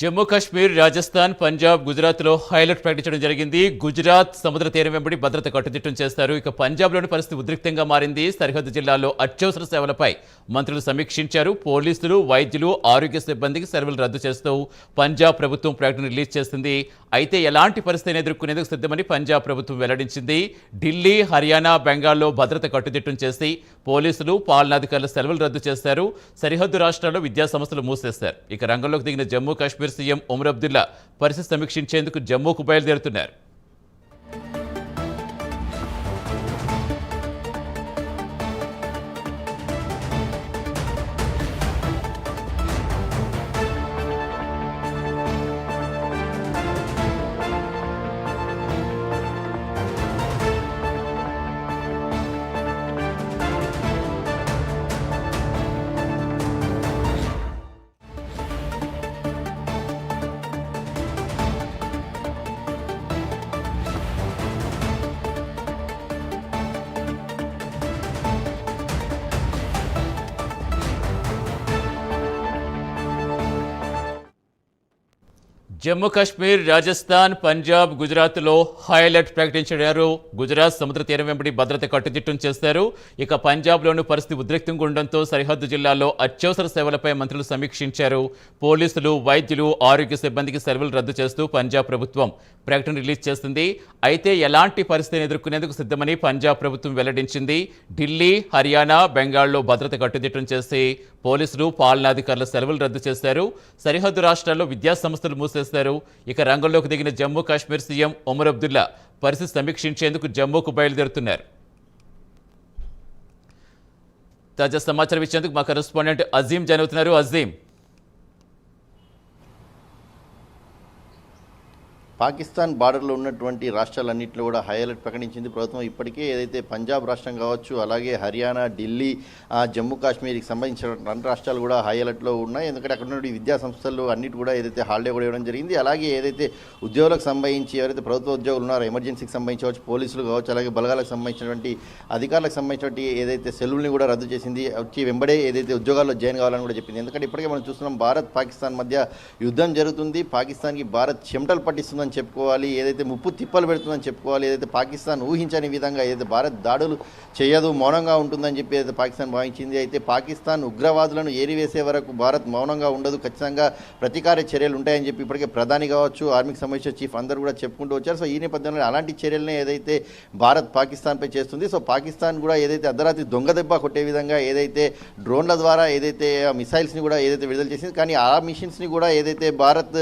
జమ్మూ కాశ్మీర్ రాజస్థాన్ పంజాబ్ గుజరాత్లో హైలైట్ ప్రకటించడం జరిగింది. గుజరాత్ సముద్ర తీరం వెంబడి భద్రత కట్టుదిట్టం చేస్తారు. ఇక పంజాబ్లోని పరిస్థితి ఉద్రిక్తంగా మారింది. సరిహద్దు జిల్లాల్లో అత్యవసర సేవలపై మంత్రులు సమీక్షించారు. పోలీసులు వైద్యులు ఆరోగ్య సిబ్బందికి సెలవులు రద్దు చేస్తూ పంజాబ్ ప్రభుత్వం ప్రకటన రిలీజ్ చేసింది. అయితే ఎలాంటి పరిస్థితిని ఎదుర్కొనేందుకు సిద్ధమని పంజాబ్ ప్రభుత్వం వెల్లడించింది. ఢిల్లీ హర్యానా బెంగాల్లో భద్రత కట్టుదిట్టం చేసి పోలీసులు పాలనాధికారుల సెలవులు రద్దు చేశారు. సరిహద్దు రాష్ట్రాల్లో విద్యాసంస్థలు మూసేస్తారు మూసేశారు. ఇక రంగంలోకి దిగిన జమ్మూ కాశ్మీర్ సీఎం ఒమర్ అబ్దుల్లా పరిస్థితి సమీక్షించేందుకు జమ్మూకు బయలుదేరుతున్నారు. జమ్మూ కాశ్మీర్ రాజస్థాన్ పంజాబ్ గుజరాత్లో హైలైట్ ప్రకటించారు గుజరాత్ సముద్ర తీరం వెంబడి భద్రత కట్టుదిట్టం చేశారు ఇక పంజాబ్లోని పరిస్థితి ఉద్రిక్తంగా ఉండడంతో సరిహద్దు జిల్లాల్లో అత్యవసర సేవలపై మంత్రులు సమీక్షించారు. పోలీసులు వైద్యులు ఆరోగ్య సిబ్బందికి సెలవులు రద్దు చేస్తూ పంజాబ్ ప్రభుత్వం ప్రకటన రిలీజ్ చేసింది అయితే ఎలాంటి పరిస్థితిని ఎదుర్కొనేందుకు సిద్ధమని పంజాబ్ ప్రభుత్వం వెల్లడించింది. ఢిల్లీ హర్యానా బెంగాల్లో భద్రత కట్టుదిట్టం చేసి పోలీసులు పాలనాధికారుల సెలవులు రద్దు చేశారు. సరిహద్దు రాష్ట్రాల్లో విద్యాసంస్థలు సంస్థలు మూసేశారు ఇక రంగంలోకి దిగిన జమ్మూ కాశ్మీర్ సీఎం ఒమర్ అబ్దుల్లా పరిస్థితి సమీక్షించేందుకు జమ్మూకు బయలుదేరుతున్నారు. తాజా సమాచారం ఇచ్చేందుకు మా కరెస్పాండెంట్ అజీం జాయిన్ అవుతున్నారు. అజీం పాకిస్తాన్ బార్డర్లో ఉన్నటువంటి రాష్ట్రాలన్నింటిలో కూడా హై అలర్ట్ ప్రకటించింది. ప్రభుత్వం ఇప్పటికే ఏదైతే పంజాబ్ రాష్ట్రం కావచ్చు అలాగే హర్యానా ఢిల్లీ జమ్మూ కాశ్మీర్కి సంబంధించిన రెండు రాష్ట్రాలు కూడా హై అలర్ట్లో ఉన్నాయి. ఎందుకంటే అక్కడ ఉన్నటువంటి విద్యా సంస్థలు అన్నిటి కూడా ఏదైతే హాలిడే కూడా ఇవ్వడం జరిగింది. అలాగే ఏదైతే ఉద్యోగులకు సంబంధించి ఎవరైతే ప్రభుత్వ ఉద్యోగులు ఉన్నారో ఎమర్జెన్సీకి సంబంధించి కావచ్చు పోలీసులు కావచ్చు అలాగే బలగాలకు సంబంధించినటువంటి అధికారులకు సంబంధించినటువంటి ఏదైతే సెలవుల్ని కూడా రద్దు చేసింది వచ్చి వెంబడే ఏదైతే ఉద్యోగాల్లో జాయిన్ కావాలని కూడా చెప్పింది. ఎందుకంటే ఇప్పటికే మనం చూస్తున్నాం భారత్ పాకిస్తాన్ మధ్య యుద్ధం జరుగుతుంది. పాకిస్తాన్కి భారత్ చెమటలు పట్టిస్తుందని చెప్పుకోవాలి ఏదైతే ముప్పు తిప్పలు పెడుతుందని చెప్పుకోవాలి ఏదైతే పాకిస్తాన్ ఊహించని విధంగా ఏదైతే భారత్ దాడులు చేయదు మౌనంగా ఉంటుందని చెప్పి ఏదైతే పాకిస్తాన్ భావించింది అయితే పాకిస్తాన్ ఉగ్రవాదులను ఏరివేసే వరకు భారత్ మౌనంగా ఉండదు. ఖచ్చితంగా ప్రతీకార చర్యలు ఉంటాయని చెప్పి ఇప్పటికే ప్రధాని కావచ్చు ఆర్మీకి సంబంధించిన చీఫ్ అందరూ కూడా చెప్పుకుంటూ వచ్చారు. సో ఈ నేపథ్యంలో అలాంటి చర్యలనే ఏదైతే భారత్ పాకిస్తాన్పై చేస్తుంది సో పాకిస్తాన్ కూడా ఏదైతే అర్ధరాత్రి దొంగ దెబ్బ కొట్టే విధంగా ఏదైతే డ్రోన్ల ద్వారా ఏదైతే మిసైల్స్ని కూడా ఏదైతే విడుదల చేసింది కానీ ఆ మిషన్స్ని కూడా ఏదైతే భారత్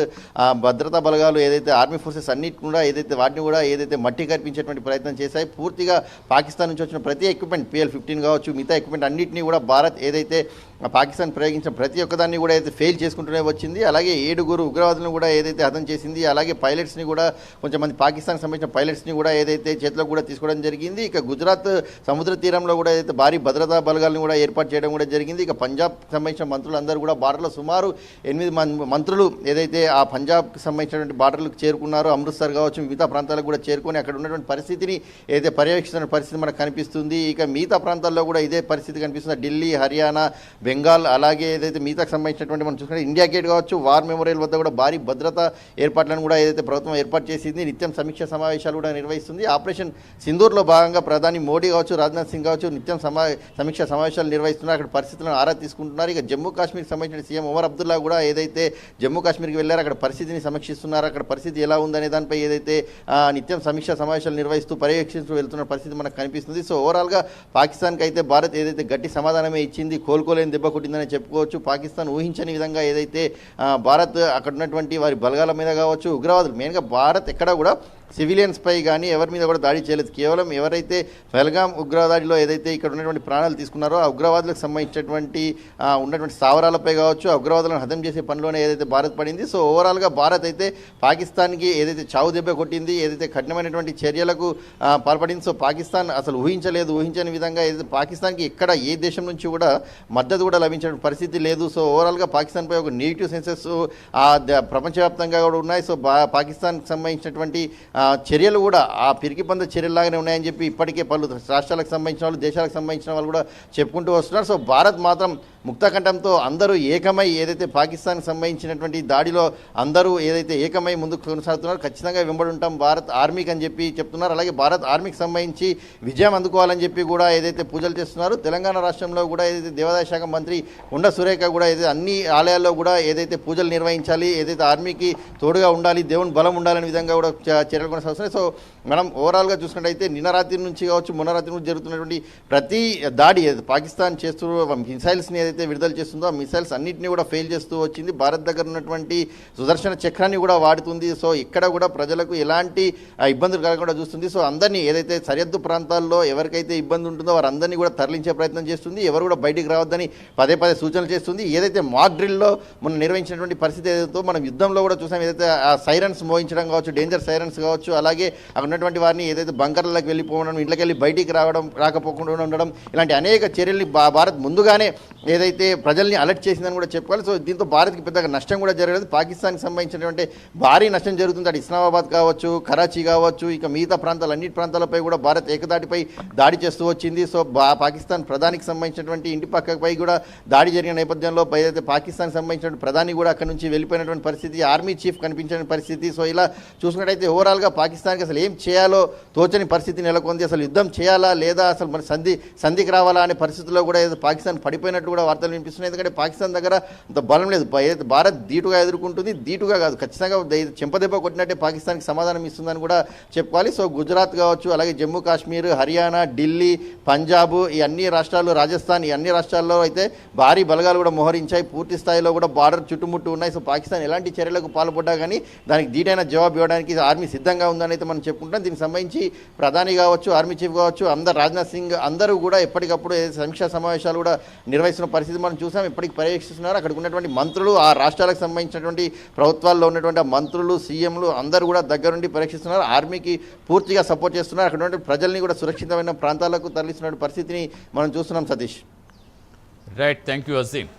భద్రతా బలగాలు ఏదైతే ఆర్మీ ఫోర్సెస్ అన్నిటి కూడా ఏదైతే వాటిని కూడా ఏదైతే మట్టి కనిపించేటువంటి ప్రయత్నం చేశాయి పూర్తిగా పాకిస్తాన్ నుంచి వచ్చిన ప్రతి ఎక్విప్మెంట్ పిఎల్ ఫిఫ్టీన్ కావచ్చు మిగతా ఎక్విప్మెంట్ అన్నింటినీ కూడా భారత్ ఏదైతే పాకిస్తాన్ ప్రయోగించిన ప్రతి ఒక్కదాన్ని కూడా అయితే ఫెయిల్ చేసుకుంటూనే వచ్చింది అలాగే ఏడుగురు ఉగ్రవాదులను కూడా ఏదైతే హతం చేసింది అలాగే పైలట్స్ని కూడా కొంచెం మంది పాకిస్తాన్కి సంబంధించిన పైలట్స్ని కూడా ఏదైతే చేతిలో కూడా తీసుకోవడం జరిగింది ఇక గుజరాత్ సముద్ర తీరంలో కూడా ఏదైతే భారీ భద్రతా బలగాలను కూడా ఏర్పాటు చేయడం కూడా జరిగింది ఇక పంజాబ్ సంబంధించిన మంత్రులందరూ కూడా బార్డర్లో సుమారు ఎనిమిది మం- మంత్రులు ఏదైతే ఆ పంజాబ్కి సంబంధించినటువంటి బార్డర్లకు చేరుకున్నారో అమృత్సర్ కావచ్చు మిగతా ప్రాంతాలకు కూడా చేరుకొని అక్కడ ఉన్నటువంటి పరిస్థితిని ఏదైతే పర్యవేక్షిస్తున్న పరిస్థితి మనకు కనిపిస్తుంది ఇక మిగతా ప్రాంతాల్లో కూడా ఇదే పరిస్థితి కనిపిస్తుంది. ఢిల్లీ హర్యానా బెంగాల్ అలాగే ఏదైతే మిగతాకు సంబంధించినటువంటి మనం చూసుకుంటే ఇండియా గేట్ కావచ్చు వార్ మెమోరియల్ వద్ద కూడా భారీ భద్రతా ఏర్పాట్లను కూడా ఏదైతే ప్రభుత్వం ఏర్పాటు చేసింది నిత్యం సమీక్ష సమావేశాలు కూడా నిర్వహిస్తుంది. ఆపరేషన్ సింధూర్లో భాగంగా ప్రధాని మోడీ కావచ్చు రాజ్నాథ్ సింగ్ కావచ్చు నిత్యం సమా సమీక్ష సమావేశాలు నిర్వహిస్తున్నారు. అక్కడ పరిస్థితులను ఆరా తీసుకుంటున్నారు. ఇక జమ్మూ కాశ్మీర్కి సంబంధించిన సీఎం ఉమర్ అబ్దుల్లా కూడా ఏదైతే జమ్మూ కాశ్మీర్కి వెళ్ళారు అక్కడ పరిస్థితిని సమీక్షిస్తున్నారు. అక్కడ పరిస్థితి ఎలా ఉందనే దానిపై ఏదైతే నిత్యం సమీక్ష సమావేశాలు నిర్వహిస్తూ పర్యవేక్షిస్తూ వెళ్తున్న పరిస్థితి మనకు కనిపిస్తుంది. సో ఓవరాల్గా పాకిస్తాన్కి అయితే భారత్ ఏదైతే గట్టి సమాధానమే ఇచ్చింది కోలుకోలేని దెబ్బ కొట్టిందని చెప్పుకోవచ్చు. పాకిస్తాన్ ఊహించని విధంగా ఏదైతే భారత్ అక్కడ ఉన్నటువంటి వారి బలగాల మీద కావచ్చు ఉగ్రవాదులు. మెయిన్గా భారత్ ఎక్కడ కూడా సివిలియన్స్ పై కానీ ఎవరి మీద కూడా దాడి చేయలేదు. కేవలం ఎవరైతే పెల్గాం ఉగ్రదాడిలో ఏదైతే ఇక్కడ ఉన్నటువంటి ప్రాణాలు తీసుకున్నారో ఆ ఉగ్రవాదులకు సంబంధించినటువంటి ఉన్నటువంటి స్థావరాలపై కావచ్చు ఆ ఉగ్రవాదులను హతం చేసే పనిలోనే ఏదైతే భారత్ పడింది సో ఓవరాల్గా భారత్ అయితే పాకిస్తాన్కి ఏదైతే చావు దెబ్బ కొట్టింది ఏదైతే కఠినమైనటువంటి చర్యలకు పాల్పడింది సో పాకిస్తాన్ అసలు ఊహించలేదు ఊహించని విధంగా ఏదైతే పాకిస్తాన్కి ఎక్కడ ఏ దేశం నుంచి కూడా మద్దతు కూడా లభించిన పరిస్థితి లేదు. సో ఓవరాల్గా పాకిస్తాన్పై ఒక నెగిటివ్ సెన్సెస్ ప్రపంచవ్యాప్తంగా కూడా ఉన్నాయి. సో బా పాకిస్తాన్కి సంబంధించినటువంటి చర్యలు కూడా ఆ పిరికి పంద చర్యలాగానే ఉన్నాయని చెప్పి ఇప్పటికే పలు రాష్ట్రాలకు సంబంధించిన వాళ్ళు దేశాలకు సంబంధించిన వాళ్ళు కూడా చెప్పుకుంటూ వస్తున్నారు. సో భారత్ మాత్రం ముక్తకంఠంతో అందరూ ఏకమై ఏదైతే పాకిస్తాన్కి సంబంధించినటువంటి దాడిలో అందరూ ఏదైతే ఏకమై ముందుకు కొనసాగుతున్నారో ఖచ్చితంగా వెంబడి ఉంటాం. భారత్ ఆర్మీకి అని చెప్పి చెప్తున్నారు. అలాగే భారత్ ఆర్మీకి సంబంధించి విజయం అందుకోవాలని చెప్పి కూడా ఏదైతే పూజలు చేస్తున్నారు తెలంగాణ రాష్ట్రంలో కూడా ఏదైతే దేవాదాయ శాఖ మంత్రి ఉండ సురేఖ కూడా ఏదైతే అన్ని ఆలయాల్లో కూడా ఏదైతే పూజలు నిర్వహించాలి ఏదైతే ఆర్మీకి తోడుగా ఉండాలి దేవుని బలం ఉండాలనే విధంగా కూడా చర్యలు చర్యలు కొనసాగుతున్నాయి సో మనం ఓవరాల్గా చూసుకున్నట్టయితే నిన్న రాత్రి నుంచి కావచ్చు మొన్న రాత్రి నుంచి జరుగుతున్నటువంటి ప్రతి దాడి పాకిస్తాన్ చేస్తూ మిసైల్స్ని ఏదైతే విడుదల చేస్తుందో ఆ మిసైల్స్ అన్నింటినీ కూడా ఫెయిల్ చేస్తూ వచ్చింది. భారత్ దగ్గర ఉన్నటువంటి సుదర్శన చక్రాన్ని కూడా వాడుతుంది. సో ఇక్కడ కూడా ప్రజలకు ఎలాంటి ఇబ్బందులు కలగకుండా చూస్తుంది. సో అందరినీ ఏదైతే సరిహద్దు ప్రాంతాల్లో ఎవరికైతే ఇబ్బంది ఉంటుందో వారందరినీ కూడా తరలించే ప్రయత్నం చేస్తుంది. ఎవరు కూడా బయటికి రావద్దని పదే పదే సూచనలు చేస్తుంది. ఏదైతే మాక్ డ్రిల్లో మనం నిర్వహించినటువంటి పరిస్థితి ఏదైతే మనం యుద్ధంలో కూడా చూసాం ఏదైతే ఆ సైరన్స్ మోహించడం కావచ్చు డేంజర్ సైరన్స్ కావచ్చు అలాగే అక్కడ ఉన్నటువంటి వారిని ఏదైతే బంకర్లకు వెళ్ళిపోవడం ఇంట్లోకి వెళ్ళి బయటికి రావడం రాకపోకుండా ఉండడం ఇలాంటి అనేక చర్యల్ని భారత్ ముందుగానే ఏదైతే ప్రజల్ని అలర్ట్ చేసిందని కూడా చెప్పుకోవాలి. సో దీంతో భారత్కి పెద్దగా నష్టం కూడా జరగలేదు. పాకిస్తాన్కి సంబంధించినటువంటి భారీ నష్టం జరుగుతుంది. అటు ఇస్లామాబాద్ కావచ్చు కరాచీ కావచ్చు ఇక మిగతా ప్రాంతాలు అన్నిటి ప్రాంతాలపై కూడా భారత్ ఏకదాటిపై దాడి చేస్తూ వచ్చింది. సో బా పాకిస్తాన్ ప్రధానికి సంబంధించినటువంటి ఇంటి పక్కపై కూడా దాడి జరిగిన నేపథ్యంలో ఏదైతే పాకిస్తాన్ సంబంధించినటువంటి ప్రధాని కూడా అక్కడ నుంచి వెళ్ళిపోయినటువంటి పరిస్థితి ఆర్మీ చీఫ్ కనిపించిన పరిస్థితి. సో ఇలా చూసుకున్నట్టయితే ఓవరాల్గా పాకిస్తాన్కి అసలు ఏం చేయాలో తోచని పరిస్థితి నెలకొంది. అసలు యుద్ధం చేయాలా లేదా అసలు మరి సంధి సంధికి రావాలా అనే పరిస్థితుల్లో కూడా ఏదో పాకిస్తాన్ పడిపోయినట్టు కూడా వార్తలు వినిపిస్తున్నాయి. ఎందుకంటే పాకిస్తాన్ దగ్గర అంత బలం లేదు. భారత్ ధీటుగా ఎదుర్కొంటుంది ధీటుగా కాదు. ఖచ్చితంగా చెంపదెబ్బ కొట్టినట్టే పాకిస్తాన్కి సమాధానం ఇస్తుందని కూడా చెప్పుకోవాలి. సో గుజరాత్ కావచ్చు అలాగే జమ్మూ కాశ్మీర్ హర్యానా ఢిల్లీ పంజాబ్ ఈ అన్ని రాష్ట్రాలు రాజస్థాన్ ఈ అన్ని రాష్ట్రాల్లో అయితే భారీ బలగాలు కూడా మోహరించాయి. పూర్తి స్థాయిలో కూడా బార్డర్ చుట్టుముట్టు ఉన్నాయి. సో పాకిస్తాన్ ఎలాంటి చర్యలకు పాల్పడ్డా కానీ దానికి ధీటైన జవాబు ఇవ్వడానికి ఆర్మీ సిద్ధంగా ఉందని అయితే మనం చెప్పుకుంటాం దీనికి సంబంధించి ప్రధాని కావచ్చు ఆర్మీ చీఫ్ కావచ్చు అందరు రాజ్నాథ్ సింగ్ అందరూ కూడా ఎప్పటికప్పుడు సమీక్షా సమావేశాలు కూడా నిర్వహిస్తున్న పరిస్థితి మనం చూసాం. ఇప్పటికి పర్యవేక్షిస్తున్నారు. అక్కడికి ఉన్నటువంటి మంత్రులు ఆ రాష్ట్రాలకు సంబంధించినటువంటి ప్రభుత్వాల్లో ఉన్నటువంటి మంత్రులు సీఎంలు అందరూ కూడా దగ్గరుండి పరీక్షిస్తున్నారు. ఆర్మీకి పూర్తిగా సపోర్ట్ చేస్తున్నారు. అక్కడ ఉన్నటువంటి ప్రజల్ని కూడా సురక్షితమైన ప్రాంతాలకు తరలిస్తున్న పరిస్థితిని మనం చూస్తున్నాం Satish. Right thank you Azeem